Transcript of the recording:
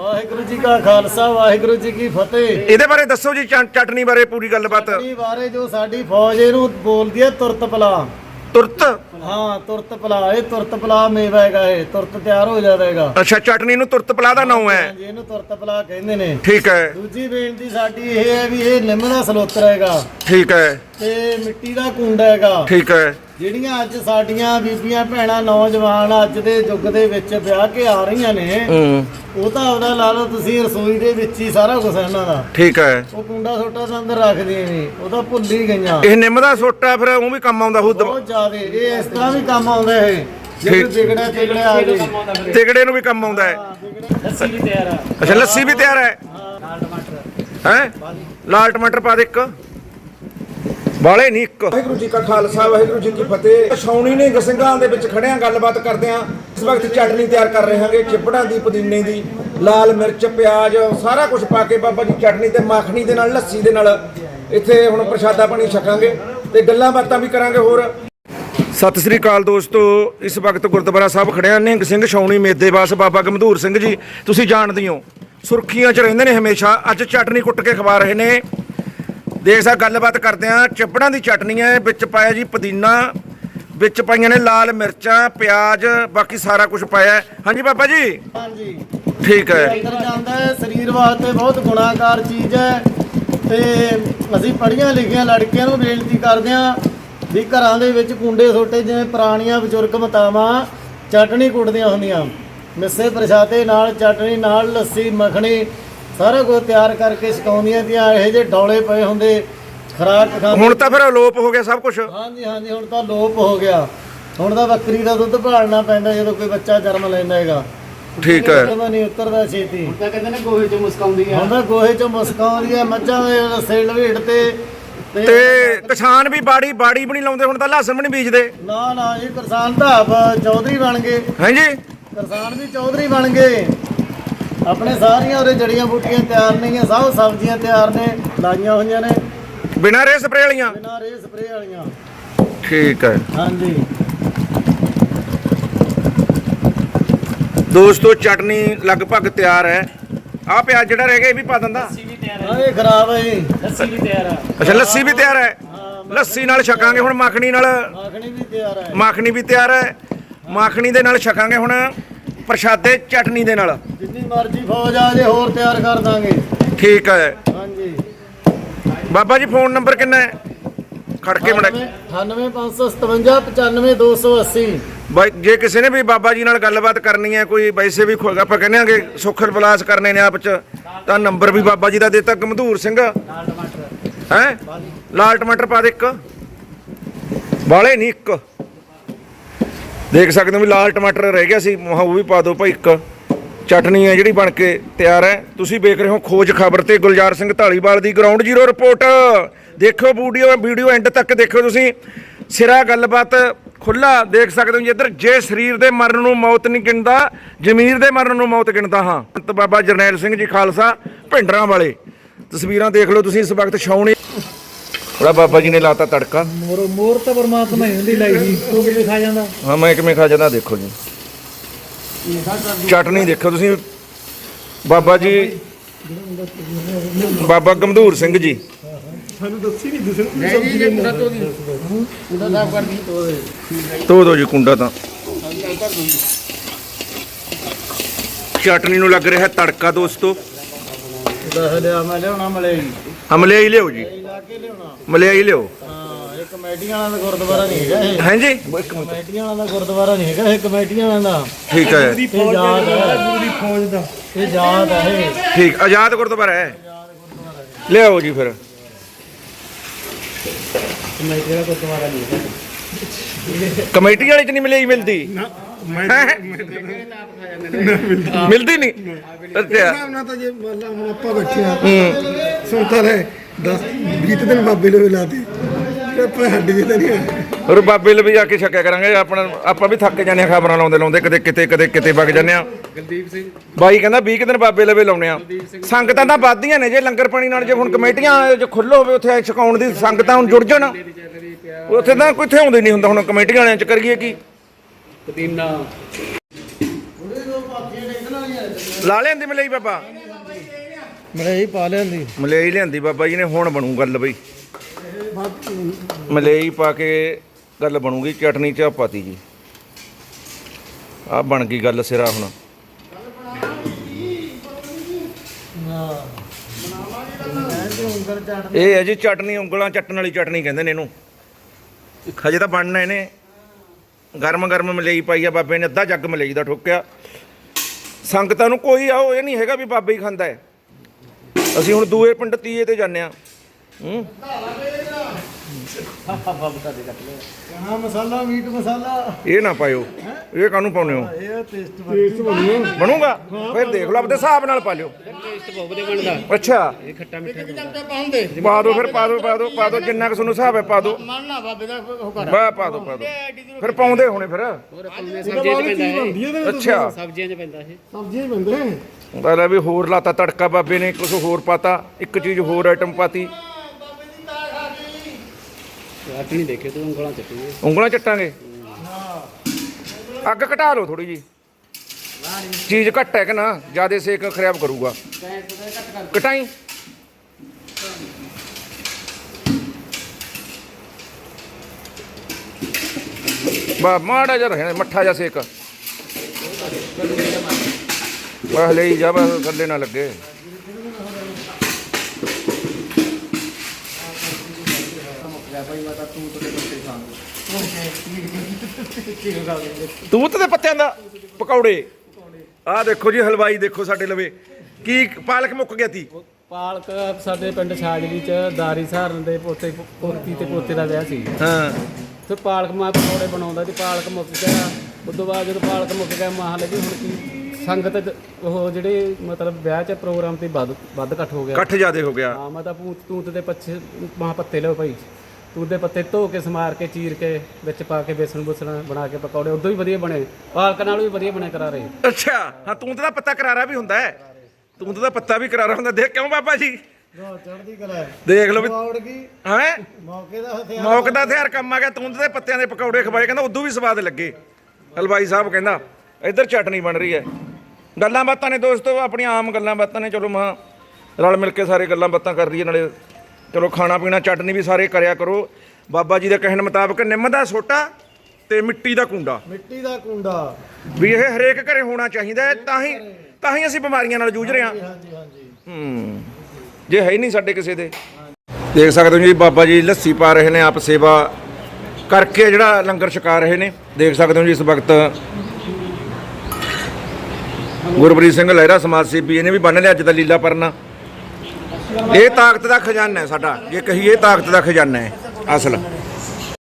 ਵਾਹਿਗੁਰੂ ਜੀ ਕਾ ਖਾਲਸਾ ਵਾਹਿਗੁਰੂ ਜੀ ਕੀ ਫਤਿਹ। ਇਹਦੇ ਬਾਰੇ ਦੱਸੋ ਜੀ ਚਟ- ਚਟਨੀ ਬਾਰੇ ਪੂਰੀ ਗੱਲਬਾਤ। ਚਟਨੀ ਬਾਰੇ ਜੋ ਸਾਡੀ ਫੌਜ ਇਹਨੂੰ ਬੋਲਦੀ ਹੈ ਤੁਰਤ ਪਲਾ। ਤੁਰਤ? ਹਾਂ ਤੁਰਤ ਪਲਾ ਇਹ ਤੁਰਤ ਪਲਾ ਮੇਵਾ ਹੈਗਾ ਇਹ ਤੁਰਤ ਤਿਆਰ ਹੋ ਜਾਵੇਗਾ ਅੱਛਾ ਚਟਨੀ ਨੂੰ ਤੁਰਤ ਪਲਾ ਦਾ ਨਾਮ ਹੈ। ਹਾਂਜੀ ਇਹਨੂੰ ਤੁਰਤ ਪਲਾ ਕਹਿੰਦੇ ਨੇ। ਠੀਕ ਹੈ। ਦੂਜੀ ਬੇਨਤੀ ਸਾਡੀ ਇਹ ਹੈ ਵੀ ਇਹ ਨਿੰਮ ਦਾ ਸਲੋਤਰ ਹੈਗਾ। ਠੀਕ ਹੈ। ਤੇ ਮਿੱਟੀ ਦਾ ਕੁੰਡ ਹੈਗਾ। ਠੀਕ ਹੈ। ਜਿਹੜੀਆਂ ਅੱਜ ਸਾਡੀਆਂ ਬੀਬੀਆਂ ਭੈਣਾਂ ਨੌਜਵਾਨ ਅੱਜ ਦੇ ਯੁੱਗ ਦੇ ਵਿੱਚ ਵਿਆਹ ਕੇ ਆ ਰਹੀਆਂ ਨੇ ਹੂੰ। ਉਹ ਤਾਂ ਆਪਦਾ ਲਾ ਲਓ ਤੁਸੀਂ ਰਸੋਈ ਦੇ ਵਿੱਚ ਹੀ ਸਾਰਾ ਕੁਝ ਇਹਨਾਂ ਦਾ। ਠੀਕ ਹੈ। ਉਹ ਕੁੰਡਾ ਸੋਟਾ ਤਾਂ ਅੰਦਰ ਰੱਖਦੀਆਂ ਨਹੀਂ ਉਹ ਤਾਂ ਭੁੱਲ ਹੀ ਗਈਆਂ। ਇਹ ਨਿੰਮ ਦਾ ਸੋਟਾ ਫਿਰ ਉਹ ਵੀ ਕੰਮ ਆਉਂਦਾ ਹੁਦ ਬਹੁਤ ਜ਼ਿਆਦੇ ਇਹ ਇਸ ਤਰ੍ਹਾਂ ਵੀ ਕੰਮ ਆਉਂਦਾ ਇਹ। ਤਿਗੜੇ ਨੂੰ ਵੀ ਕੰਮ ਆਉਂਦਾ ਹੈ। ਲੱਸੀ ਵੀ ਤਿਆਰ ਆ। ਅੱਛਾ ਲੱਸੀ ਵੀ ਤਿਆਰ ਹੈ। ਨਾਲ ਟਮਾਟਰ ਹੈ? ਲਾਲ ਟਮਾਟਰ ਪਾ ਦੇ ਇੱਕ। ਵਾਲੇ ਨਹੀਂ ਇੱਕ। ਵਾਹਿਗੁਰੂ ਜੀ ਕਾ ਖਾਲਸਾ ਵਾਹਿਗੁਰੂ ਜੀ ਕੀ ਫਤਿਹ। ਸ਼ੌਣੀ ਨੇ ਗਸਿੰਗਾਂ ਦੇ ਵਿੱਚ ਖੜਿਆਂ ਗੱਲਬਾਤ ਕਰਦੇ ਆ। ਇਸ ਵਕਤ ਚਟਨੀ ਤਿਆਰ ਕਰ ਰਹੇ ਹਾਂਗੇ ਚਿਪੜਾਂ ਦੀ ਪੁਦੀਨੇ ਦੀ ਲਾਲ ਮਿਰਚ ਪਿਆਜ਼ ਸਾਰਾ ਕੁਝ ਪਾ ਕੇ ਬਾਬਾ ਜੀ ਚਟਨੀ ਤੇ ਮੱਖਣੀ ਦੇ ਨਾਲ ਲੱਸੀ ਦੇ ਨਾਲ ਇੱਥੇ ਹੁਣ ਪ੍ਰਸ਼ਾਦਾ ਪਾਣੀ ਛਕਾਂਗੇ ਤੇ ਗੱਲਾਂ ਬਾਤਾਂ ਵੀ ਕਰਾਂਗੇ ਹੋਰ। ਸਤਿ ਸ੍ਰੀ ਅਕਾਲ ਦੋਸਤੋ ਇਸ ਵਕਤ ਗੁਰਦੁਆਰਾ ਸਾਹਿਬ ਖੜਿਆ ਨਿਹੰਗ ਸਿੰਘ ਛਾਉਣੀ ਮੇਦੇਵਾਸ ਬਾਬਾ ਗੰਧੂਰ ਸਿੰਘ ਜੀ। ਤੁਸੀਂ ਜਾਣਦੇ ਹੋ ਸੁਰਖੀਆਂ 'ਚ ਰਹਿੰਦੇ ਨੇ ਹਮੇਸ਼ਾ ਅੱਜ ਚਟਨੀ ਕੁੱਟ ਕੇ ਖਵਾ ਰਹੇ ਨੇ। ਦੇਖ ਸਾ ਗੱਲਬਾਤ ਕਰਦੇ ਆ ਚੱਪੜਾਂ ਦੀ ਚਟਨੀ ਹੈ ਵਿੱਚ ਪਾਇਆ ਜੀ ਪੁਦੀਨਾ ਵਿੱਚ ਪਾਈਆਂ ਨੇ ਲਾਲ ਮਿਰਚਾਂ ਪਿਆਜ਼ ਬਾਕੀ ਸਾਰਾ ਕੁਝ ਪਾਇਆ ਹੈ। ਹਾਂਜੀ ਬਾਬਾ ਜੀ? ਹਾਂਜੀ। ਠੀਕ ਹੈ। ਅੰਦਰ ਜਾਂਦਾ ਹੈ ਸਰੀਰ ਵਾਸਤੇ ਬਹੁਤ ਗੁਣਾਕਾਰ ਚੀਜ਼ ਹੈ। ਤੇ ਅਸੀਂ ਪੜ੍ਹੀਆਂ ਲਿਖੀਆਂ ਲੜਕੀਆਂ ਨੂੰ ਬੇਨਤੀ ਕਰਦੇ ਹਾਂ ਵੀ ਘਰਾਂ ਦੇ ਵਿੱਚ ਕੁੰਡੇ ਸੋਟੇ ਜਿਵੇਂ ਪੁਰਾਣੀਆਂ ਬਜ਼ੁਰਗ ਮਤਾਵਾਂ ਚਟਣੀ ਕੁੱਟਦੀਆਂ ਹੁੰਦੀਆਂ। ਮਿੱਸੇ ਪ੍ਰਸ਼ਾਦੇ ਨਾਲ ਚਟਣੀ ਨਾਲ ਲੱਸੀ ਮੱਖਣੀ ਸਾਰਾ ਕੁਝ ਤਿਆਰ ਕਰਕੇ ਛਕਾਉਂਦੀਆਂ ਦੀਆਂ ਇਹੋ ਜਿਹੇ ਡੌਲੇ ਪਏ ਹੁੰਦੇ ਖਰਾਕ ਖਾਂਦੇ ਹੁਣ ਤਾਂ ਫਿਰ ਅਲੋਪ ਹੋ ਗਿਆ ਸਭ ਕੁਝ ਹਾਂਜੀ ਹਾਂਜੀ ਹੁਣ ਤਾਂ ਲੋਪ ਹੋ ਗਿਆ। ਹੁਣ ਤਾਂ ਬੱਕਰੀ ਦਾ ਦੁੱਧ ਭਾਲਣਾ ਪੈਂਦਾ ਜਦੋਂ ਕੋਈ ਬੱਚਾ ਜਨਮ ਲੈਂਦਾ ਹੈਗਾ। ਠੀਕ ਹੈ। ਉਤਰਦਾ ਨਹੀਂ ਉਤਰਦਾ ਛੇਤੀ। ਤਾਂ ਕਹਿੰਦੇ ਨੇ ਗੋਹੇ ਚ ਮੁਸਕਾਉਂਦੀ ਆ। ਹੁਣ ਤਾਂ ਗੋਹੇ ਚੋਂ ਮੁਸਕਾਉਂਦੀ ਆ ਮੱਝਾਂ ਦੇ ਰਸੇ ਲਵੇੜ ਤੇ। ਤੇ ਕਿਸਾਨ ਵੀ ਬਾੜੀ ਬਾੜੀ ਵੀ ਨਹੀਂ ਲਾਉਂਦੇ ਹੁਣ ਤਾਂ ਵੀ ਨਹੀਂ ਬੀਜਦੇ। ਨਾ ਨਾ ਇਹ ਕਿਸਾਨ ਤਾਂ ਆਪ ਚੌਧਰੀ ਬਣ ਗਏ। ਹਾਂਜੀ। ਕਿਸਾਨ ਵੀ ਚੌਧਰੀ ਬਣ ਗਏ। ਆਪਣੇ ਸਾਰੀਆਂ ਉਹਦੇ ਜੜੀਆਂ ਬੂਟੀਆਂ ਤਿਆਰ ਨੇਗੀਆਂ ਸਭ ਸਬਜ਼ੀਆਂ ਤਿਆਰ ਨੇ ਲਾਈਆਂ ਹੋਈਆਂ ਨੇ। ਬਿਨਾਂ ਰੇ ਸਪਰੇ ਵਾਲੀਆਂ? ਬਿਨਾਂ ਰੇ ਸਪਰੇ ਵਾਲੀਆਂ। ਠੀਕ ਹੈ। ਹਾਂਜੀ। ਦੋਸਤੋ ਚਟਨੀ ਲਗਭਗ ਤਿਆਰ ਹੈ। ਆਹ ਪਿਆਜ਼ ਜਿਹੜਾ ਰਹਿ ਗਿਆ ਇਹ ਵੀ ਪਾ ਦਿੰਦਾ? ਵੀ ਤਿਆਰ ਹਾਂ। ਇਹ ਖਰਾਬ ਹੈ ਲੱਸੀ ਵੀ ਤਿਆਰ ਆ ਅੱਛਾ ਲੱਸੀ ਵੀ ਤਿਆਰ ਹੈ? ਹਾਂ ਲੱਸੀ ਨਾਲ ਛਕਾਂਗੇ ਹੁਣ ਮੱਖਣੀ ਨਾਲ? ਮੱਖਣੀ ਵੀ ਤਿਆਰ ਹੈ। ਮੱਖਣੀ ਵੀ ਤਿਆਰ ਹੈ। ਮੱਖਣੀ ਦੇ ਨਾਲ ਛਕਾਂਗੇ ਹੁਣ ਪ੍ਰਸ਼ਾਦੇ ਚਟਨੀ ਦੇ ਨਾਲ। ਮਰਜ਼ੀ ਫੌਜ ਆ ਜੇ ਹੋਰ ਤਿਆਰ ਕਰ ਦਾਂਗੇ। ਠੀਕ ਹੈ। ਹਾਂਜੀ। ਬਾਬਾ ਜੀ ਫੋਨ ਨੰਬਰ ਕਿੰਨਾ ਹੈ? ਖੜ ਕੇ ਮੜਾ 98557 95280 ਬਾਈ ਜੇ ਕਿਸੇ ਨੇ ਵੀ ਬਾਬਾ ਜੀ ਨਾਲ ਗੱਲਬਾਤ ਕਰਨੀ ਹੈ ਕੋਈ ਵੈਸੇ ਵੀ ਆਪਾਂ ਕਹਿੰਦੇ ਆਂਗੇ ਸੁਖਰ ਬਲਾਸ ਕਰਨੇ ਨੇ ਆਪ ਚ ਤਾਂ ਨੰਬਰ ਵੀ ਬਾਬਾ ਜੀ ਦਾ ਦਿੱਤਾ। ਗਮਧੂਰ ਸਿੰਘ। ਹੈ? ਲਾਲ ਟਮਾਟਰ ਪਾ ਦੇ ਇੱਕ। ਵਾਲੇ ਨਹੀਂ ਇੱਕ। ਦੇਖ ਸਕਦੇ ਹੋ ਵੀ ਲਾਲ ਟਮਾਟਰ ਰਹਿ ਗਿਆ ਸੀ ਮਹਾ ਉਹ ਵੀ ਪਾ ਦਿਓ ਭਾਈ ਇੱਕ। ਚਟਨੀ ਹੈ ਜਿਹੜੀ ਬਣ ਕੇ ਤਿਆਰ ਹੈ। ਤੁਸੀਂ ਵੇਖ ਰਹੇ ਹੋ ਖੋਜ ਖਬਰ ਤੇ ਗੁਲਜ਼ਾਰ ਸਿੰਘ ਢਾਲੀਵਾਲ ਦੀ ਗਰਾਊਂਡ ਜ਼ੀਰੋ ਰਿਪੋਰਟ ਦੇਖੋ ਵੀਡੀਓ ਵੀਡੀਓ ਐਂਡ ਤੱਕ ਦੇਖੋ ਤੁਸੀਂ। ਸਿਰਾ ਗੱਲਬਾਤ ਖੁੱਲਾ ਦੇਖ ਸਕਦੇ ਹੋ ਜੀ ਇੱਧਰ। ਜੇ ਸਰੀਰ ਦੇ ਮਰਨ ਨੂੰ ਮੌਤ ਨਹੀਂ ਗਿਣਦਾ ਜ਼ਮੀਰ ਦੇ ਮਰਨ ਨੂੰ ਮੌਤ ਗਿਣਦਾ ਹਾਂ। ਬਾਬਾ ਜਰਨੈਲ ਸਿੰਘ ਜੀ ਖਾਲਸਾ ਭਿੰਡਰਾਂ ਵਾਲੇ। ਤਸਵੀਰਾਂ ਦੇਖ ਲਓ ਤੁਸੀਂ ਇਸ ਵਕਤ ਛਾਉਣੀ। ਬੜਾ ਬਾਬਾ ਜੀ ਨੇ ਲਾਤਾ ਤੜਕਾ। ਮੋਰ ਮੋਰ ਤਾਂ ਪਰਮਾਤਮਾ ਹੀ ਹੁੰਦੀ ਲਾਈ ਸੀ ਤੂੰ ਕਿਵੇਂ ਖਾ ਜਾਂਦਾ? ਹਾਂ ਮੈਂ ਕਿਵੇਂ ਖਾ ਜਾਂਦਾ ਦੇਖੋ ਜੀ। ਚਟਨੀ ਦੇਖੋ ਤੁਸੀਂ। ਬਾਬਾ ਜੀ ਬਾਬਾ ਗੰਧੂਰ ਸਿੰਘ ਜੀ। ਉਹਦਾ ਸਾਫ਼ ਕਰ ਦੀ ਧੋ ਦੋ ਜੀ ਕੁੰਡਾ ਤਾਂ। ਚਟਨੀ ਨੂੰ ਲੱਗ ਰਿਹਾ ਤੜਕਾ ਦੋਸਤੋ। ਦੱਸ ਲਿਆ ਮੈਂ ਲਿਆਉਣਾ ਮਲੇ ਹਮਲੇ ਹੀ ਲਿਓ ਜੀ। ਮਲਿਆਈ ਲਿਓ ਕਮੇਟੀਆਂ ਵਾਲਾ ਦਾ ਗੁਰਦੁਆਰਾ ਨਹੀਂ ਹੈਗਾ ਇਹ। ਹਾਂਜੀ? ਕਮੇਟੀਆਂ ਵਾਲਾ ਦਾ ਗੁਰਦੁਆਰਾ ਨਹੀਂ ਹੈਗਾ ਇਹ ਕਮੇਟੀਆਂ ਵਾਲਾ ਦਾ। ਠੀਕ ਹੈ। ਇਹ ਯਾਦ ਹੈ। ਪੂਰੀ ਫੌਜ ਦਾ। ਇਹ ਯਾਦ ਹੈ ਇਹ। ਠੀਕ ਆਜ਼ਾਦ ਗੁਰਦੁਆਰਾ ਹੈ। ਲਿਆਓ ਜੀ ਫਿਰ। ਕਮੇਟੀ ਦਾ ਗੁਰਦੁਆਰਾ ਨਹੀਂ ਹੈਗਾ। ਕਮੇਟੀ ਵਾਲੇ ਚ ਨਹੀਂ ਮਿਲਿਆ ਮਿਲਦੀ। ਹੈਂ? ਮਿਲਦੀ ਨਹੀਂ। ਅੱਛਾ। ਨਾ ਤਾਂ ਜੇ ਮੰਨ ਲਾ ਹੁਣ ਆਪਾਂ ਬੈਠੇ ਆ ਸੁਣਤਾ ਰਹੇ 10 20 ਦਿਨ ਬਾਬੇ ਲੋਵੇ ਲਾਤੇ ਤੇ ਨਹੀਂ। ਹੋਰ ਬਾਬੇ ਲਈ ਵੀ ਜਾ ਕੇ ਛਕਿਆ ਕਰਾਂਗੇ ਆਪਣਾ ਆਪਾਂ ਵੀ ਥੱਕ ਜਾਂਦੇ ਆ ਖਬਰਾਂ ਲਾਉਂਦੇ ਲਾਉਂਦੇ ਕਦੇ ਕਿਤੇ ਕਦੇ ਕਿਤੇ ਵਗ ਜਾਂਦੇ ਆ ਗਲਦੀਪ ਸਿੰਘ। ਬਾਈ ਕਹਿੰਦਾ 20 ਕੁ ਦਿਨ ਬਾਬੇ ਲਵੇ ਲਾਉਣੇ ਆ ਸੰਗਤਾਂ ਤਾਂ ਵੱਧਦੀਆਂ ਨੇ ਜੇ ਲੰਗਰ ਪਾਣੀ ਨਾਲ ਜੇ ਹੁਣ ਕਮੇਟੀਆਂ ਜੇ ਖੁੱਲ੍ਹ ਹੋਵੇ ਉੱਥੇ ਛਕਾਉਣ ਦੀ ਸੰਗਤਾਂ ਹੁਣ ਜੁੜ ਜਾਣ। ਉੱਥੇ ਤਾਂ ਕੋਈ ਇੱਥੇ ਆਉਂਦੇ ਨਹੀਂ ਹੁੰਦਾ ਹੁਣ ਕਮੇਟੀਆਂ ਵਾਲਿਆਂ ਚ ਕਰੀਏ ਕੀ? ਲਾ ਲਿਆਂਦੀ ਮਲਈ ਬਾਬਾ? ਮੜਈ ਪਾ ਲਿਆਂਦੀ। ਮਲਈ ਲਿਆਂਦੀ ਬਾਬਾ ਜੀ ਨੇ ਹੁਣ ਬਣੂ ਗੱਲ ਬਈ। ਮਲੇਈ ਪਾ ਕੇ ਗੱਲ ਬਣੂਗੀ, ਚਟਨੀ ਚਾਹ ਪਾਤੀ ਜੀ। ਆ ਬਣ ਗਈ ਗੱਲ ਸਿਰਾ ਹੁਣ। ਇਹ ਹੈ ਜੀ ਚਟਨੀ, ਉਂਗਲਾਂ ਚੱਟਣ ਵਾਲੀ ਚਟਨੀ ਕਹਿੰਦੇ ਨੇ ਇਹਨੂੰ। ਹਜੇ ਤਾਂ ਬਣਨਾ ਇਹਨੇ। ਗਰਮ ਗਰਮ ਮਲਈ ਪਾਈ ਆ ਬਾਬੇ ਨੇ, ਅੱਧਾ ਜੱਗ ਮਲੇਈ ਦਾ ਠੋਕਿਆ। ਸੰਗਤਾਂ ਨੂੰ ਕੋਈ ਆਓ ਇਹ ਨਹੀਂ ਹੈਗਾ ਵੀ ਬਾਬਾ ਹੀ ਖਾਂਦਾ ਹੈ। ਅਸੀਂ ਹੁਣ ਦੂਏ ਪਿੰਡ ਤੀਏ ਤੇ ਜਾਂਦੇ ਆ ਹੂੰ। ਹਾਂ ਮਸਾਲਾ ਮੀਟ ਮਸਾਲਾ। ਇਹ ਨਾ ਪਾਇਓ। ਇਹ ਕਾਹਨੂੰ ਪਾਉਨੇ ਹੋ? ਇਹ ਟੇਸਟ ਟੇਸਟ ਬਣਿਆ ਬਣੂਗਾ? ਫਿਰ ਦੇਖ ਲਓ ਆਪਦੇ ਹਿਸਾਬ ਨਾਲ ਪਾ ਲਿਓ। ਟੇਸਟ ਬਹੁਤ ਵਧੀਆ ਬਣਦਾ। ਅੱਛਾ। ਇਹ ਖੱਟਾ ਮਿੱਠਾ ਬਣਦਾ। ਪਾਉਂਦੇ ਪਾ ਦਿਓ ਫਿਰ ਪਾ ਦਿਓ ਪਾ ਦਿਓ ਪਾ ਦਿਓ। ਜਿੰਨਾ ਕੁ ਤੁਹਾਨੂੰ ਹਿਸਾਬ ਹੈ ਪਾ ਦਿਓ। ਮੰਨਣਾ ਬਾਬੇ ਦਾ ਬਾ ਪਾ ਦਿਓ ਪਾ ਦਿਓ। ਫਿਰ ਪਾਉਂਦੇ ਹੋਣੇ ਫਿਰ। ਹੋਰ ਪਾਉਂਦੇ ਸਬਜ਼ੀਆਂ 'ਚ ਪੈਂਦਾ ਇਹ। ਅੱਛਾ। ਸਬਜ਼ੀਆਂ 'ਚ ਪੈਂਦਾ ਇਹ। ਸਬਜ਼ੀਆਂ ਹੀ ਬੰਦੇ ਪਹਿਲਾਂ ਵੀ ਹੋਰ ਲਾਤਾ ਤੜਕਾ ਬਾਬੇ ਨੇ ਕੁਝ ਹੋਰ ਪਾਤਾ ਇੱਕ ਚੀਜ਼ ਹੋਰ ਆਈਟਮ ਪਾਤੀ। ਅੱਟ ਨਹੀਂ ਦੇਖੇ ਤੂੰ, ਉਂਗਲਾਂ ਚੱਟੀਆਂ। ਉਂਗਲਾਂ ਚੱਟਾਂਗੇ। ਅੱਗ ਘਟਾ ਲਓ ਥੋੜੀ ਜੀ ਚੀਜ਼ ਘੱਟ ਹੈ ਕਿ ਨਾ, ਜਿਆਦੇ ਸੇਕ ਖਰਾਬ ਕਰੂਗਾ। ਘਟਾਈ। ਬਾ, ਮਾੜਾ ਜਿਹਾ ਰਹਿਣਾ, ਮੱਠਾ ਜਿਹਾ ਸੇਕ। ਬਸ ਲਈ ਜਾ, ਬਸ ਥੱਲੇ ਨਾ ਲੱਗੇ। ਤੂਤ ਦੇ ਪੱਤਿਆਂ ਦਾ ਪਕੌੜੇ। ਆਹ ਦੇਖੋ ਜੀ ਹਲਵਾਈ ਦੇਖੋ ਸਾਡੇ ਲਵੇ। ਕੀ ਪਾਲਕ ਮੁੱਕ ਗਿਆ ਤੀ? ਪਾਲਕ ਸਾਡੇ ਪਿੰਡ ਛਾਜਲੀ 'ਚ ਦਾਰੀ ਸਹਾਰਨ ਦੇ ਪੋਤੇ ਪੋਤੀ ਤੇ ਪੋਤੇ ਦਾ ਵਿਆਹ ਸੀ। ਹਾਂ। ਤੇ ਪਾਲਕ ਮਾਂ ਪਕੌੜੇ ਬਣਾਉਂਦਾ ਤੇ ਪਾਲਕ ਮੁੱਕ ਗਿਆ। ਉਸ ਤੋਂ ਬਾਅਦ ਜਦੋਂ ਪਾਲਕ ਮੁੱਕ ਗਿਆ ਮਾਂ ਲੱਗੀ ਹੁਣ ਕੀ ਸੰਗਤ ਚ ਉਹ ਜਿਹੜੇ ਮਤਲਬ ਵਿਆਹ 'ਚ ਪ੍ਰੋਗਰਾਮ ਤੇ ਵੱਧ ਵੱਧ ਇਕੱਠ ਹੋ ਗਿਆ। ਇਕੱਠ ਜਿਆਦੇ ਹੋ ਗਿਆ। ਹਾਂ ਮੈਂ ਤਾਂ ਪੂਤ ਤੂਤ ਦੇ ਪੱਛੇ ਮਾਂ ਪੱਤੇ ਲਿਓ ਭਾਈ। ਤੂਤ ਦੇ ਪੱਤੇ ਧੋ ਕੇ ਸਮਾਰ ਕੇ ਚੀਰ ਕੇ ਵਿੱਚ ਪਾ ਕੇ ਬੇਸਣ ਬੁਸਣ ਬਣਾ ਕੇ ਪਕੌੜੇ ਉਦੋਂ ਵੀ ਵਧੀਆ ਬਣੇ। ਪਾਲਕ ਨਾਲ ਵੀ ਵਧੀਆ ਬਣੇ ਕਰਾ ਰਹੇ ਅੱਛਾ ਹਾਂ ਤੂੰ ਦਾ ਪੱਤਾ ਕਰਾਰਾ ਵੀ ਹੁੰਦਾ ਹੈ। ਤੂੰ ਦਾ ਪੱਤਾ ਵੀ ਕਰਾਰਾ ਹੁੰਦਾ ਦੇਖ ਕਿਉਂ ਬਾਬਾ ਜੀ? ਰੋ ਚੜਦੀ ਕਲਾ ਹੈ। ਦੇਖ ਲਓ ਵੀ ਪੌੜ ਗਈ ਹੈ? ਮੌਕੇ ਦਾ ਹਥਿਆਰ ਮੌਕ ਦਾ ਹਥਿਆਰ ਕੰਮ ਆ ਗਿਆ ਤੂੰ ਦੇ ਪੱਤਿਆਂ ਦੇ ਪਕੌੜੇ ਖਵਾਏ ਕਹਿੰਦਾ ਉਦੋਂ ਵੀ ਸਵਾਦ ਲੱਗੇ। ਹਲਵਾਈ ਸਾਹਿਬ ਕਹਿੰਦਾ ਇੱਧਰ ਚਟਨੀ ਬਣ ਰਹੀ ਹੈ। ਗੱਲਾਂ ਬਾਤਾਂ ਨੇ ਦੋਸਤੋ ਆਪਣੀਆਂ ਆਮ ਗੱਲਾਂ ਬਾਤਾਂ ਨੇ ਚਲੋ ਮਹਾ ਰਲ ਮਿਲ ਕੇ ਸਾਰੇ ਗੱਲਾਂ ਬਾਤਾਂ ਕਰ ਰਹੀਏ ਨਾਲੇ ਚਲੋ ਖਾਣਾ ਪੀਣਾ ਚਟਨੀ ਵੀ ਸਾਰੇ ਕਰਿਆ ਕਰੋ। ਬਾਬਾ ਜੀ ਦੇ ਕਹਿਣ ਮੁਤਾਬਕ ਨਿੰਮ ਦਾ ਸੋਟਾ ਤੇ ਮਿੱਟੀ ਦਾ ਕੁੰਡਾ। ਮਿੱਟੀ ਦਾ ਕੁੰਡਾ। ਵੀ ਇਹ ਹਰੇਕ ਘਰੇ ਹੋਣਾ ਚਾਹੀਦਾ ਹੈ ਤਾਂ ਹੀ ਤਾਂ ਹੀ ਅਸੀਂ ਬਿਮਾਰੀਆਂ ਨਾਲ ਜੂਝ ਰਹੇ ਹਾਂ। ਹਾਂਜੀ ਹਾਂਜੀ ਹੂੰ। ਜੇ ਹੈ ਹੀ ਨਹੀਂ ਸਾਡੇ ਕਿਸੇ ਦੇ। ਦੇਖ ਸਕਦੇ ਹੋ ਜੀ ਬਾਬਾ ਜੀ ਲੱਸੀ ਪਾ ਰਹੇ ਨੇ ਆਪ ਸੇਵਾ ਕਰਕੇ ਜਿਹੜਾ ਲੰਗਰ ਛਕਾ ਰਹੇ ਨੇ। ਦੇਖ ਸਕਦੇ ਹੋ ਜੀ ਇਸ ਵਕਤ ਗੁਰਪ੍ਰੀਤ ਸਿੰਘ ਲਹਿਰਾ ਸਮਾਜ ਸੇਵੀ ਇਹਨੇ ਵੀ ਬੰਨ ਲਿਆ ਅੱਜ ਦਾ ਲੀਲਾ ਪਰਨਾ ਇਹ ਤਾਕਤ ਦਾ ਖਜ਼ਾਨਾ ਹੈ ਸਾਡਾ। ਜੇ ਕਹੀਏ ਤਾਕਤ ਦਾ ਖਜ਼ਾਨਾ ਹੈ ਅਸਲ।